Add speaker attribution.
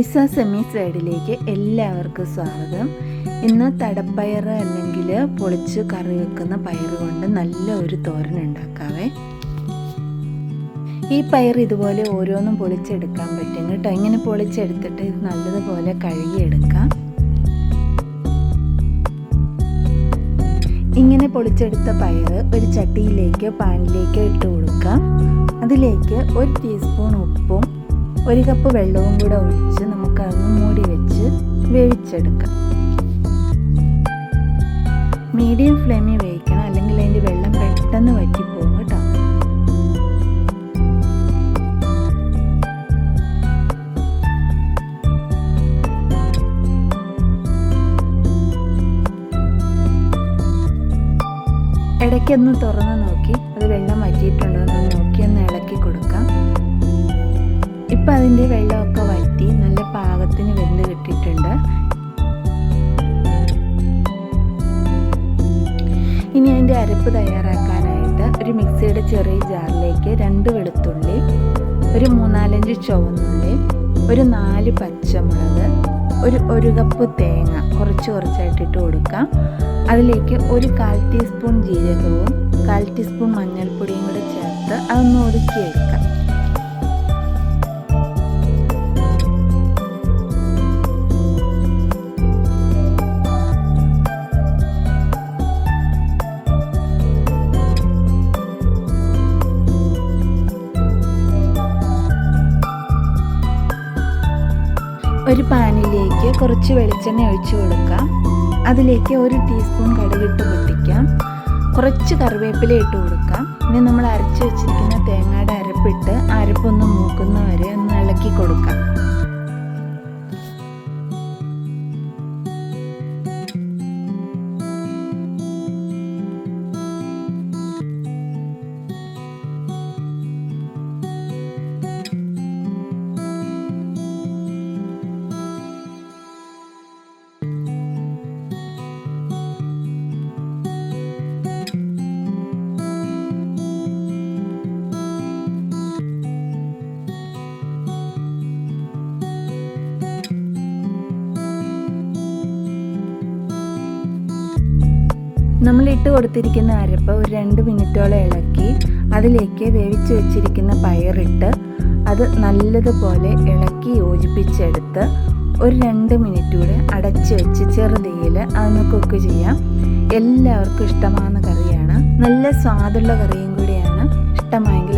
Speaker 1: Isa semi സൈഡിലേക്ക് എല്ലാവർക്കും സ്വാഗതം. ഇന്ന് തടപ്പയർ അല്ലെങ്കിൽ പൊളിച്ച് കറി വെക്കുന്ന പയർ കൊണ്ട് നല്ല ഒരു തോരൻ ഉണ്ടാക്കാവേ. ഈ പയർ ഇതുപോലെ ഓരോന്നും പൊളിച്ചെടുക്കാൻ പറ്റും കേട്ടോ. ഇങ്ങനെ പൊളിച്ചെടുത്തിട്ട് ഇത് നല്ലതുപോലെ കഴുകിയെടുക്കാം. ഇങ്ങനെ പൊളിച്ചെടുത്ത പയർ ഒരു ചട്ടിയിലേക്ക് പാനിലേക്ക് ഇട്ട് കൊടുക്കാം. അതിലേക്ക് ഒരു ടീസ്പൂൺ ഉപ്പും ഒരു കപ്പ് വെള്ളവും കൂടെ ഒഴിച്ച് നമുക്കതൊന്ന് മൂടി വെച്ച് വേവിച്ചെടുക്കാം. മീഡിയം ഫ്ലെയിമിൽ വേവിക്കണം അല്ലെങ്കിൽ അതിന്റെ വെള്ളം പെട്ടെന്ന് വറ്റിപ്പോകും കേട്ടോ. ഇടയ്ക്കൊന്ന് തുറന്ന് നോക്കി. അതിന്റെ വെള്ളമൊക്കെ വറ്റി നല്ല പാകത്തിന് വെന്ത് കിട്ടിയിട്ടുണ്ട്. ഇനി അതിന്റെ അരപ്പ് തയ്യാറാക്കാനായിട്ട് ഒരു മിക്സിയുടെ ചെറിയ ജാറിലേക്ക് രണ്ട് വെളുത്തുള്ളി ഒരു മൂന്നാലഞ്ച് ചുവന്നുള്ളി ഒരു നാല് പച്ചമുളക് ഒരു ഒരു കപ്പ് തേങ്ങ കുറച്ച് കുറച്ചായിട്ട് ഇട്ട് കൊടുക്കാം. അതിലേക്ക് ഒരു കാൽ ടീസ്പൂൺ ജീരകവും കാൽ ടീസ്പൂൺ മഞ്ഞൾപ്പൊടിയും കൂടെ ചേർത്ത് അതൊന്ന് ഒതുക്കിയെടുക്കാം ഒരു പാനിലേക്ക് കുറച്ച് വെളിച്ചെണ്ണ ഒഴിച്ചു കൊടുക്കാം. അതിലേക്ക് ഒരു ടീസ്പൂൺ കടുകിട്ട് പൊട്ടിക്കാം. കുറച്ച് കറിവേപ്പില ഇട്ട് കൊടുക്കാം. ഇനി നമ്മൾ അരച്ച് വെച്ചിരിക്കുന്ന തേങ്ങയുടെ അരപ്പിട്ട് അരപ്പൊന്ന് മൂക്കുന്ന വരെ ഒന്ന് ഇളക്കി കൊടുക്കാം. നമ്മൾ ഇട്ട് കൊടുത്തിരിക്കുന്ന അരപ്പ് ഒരു രണ്ട് മിനിറ്റോളം ഇളക്കി അതിലേക്ക് വേവിച്ച് വെച്ചിരിക്കുന്ന പയറിട്ട് അത് നല്ലതുപോലെ ഇളക്കി യോജിപ്പിച്ചെടുത്ത് ഒരു രണ്ട് മിനിറ്റ് കൂടെ അടച്ച് വെച്ച് ചെറുതീയിൽ അതൊന്ന് കുക്ക് ചെയ്യാം. എല്ലാവർക്കും ഇഷ്ടമാകുന്ന കറിയാണ്. നല്ല സ്വാദുള്ള കറിയും കൂടിയാണ്. ഇഷ്ടമായെങ്കിൽ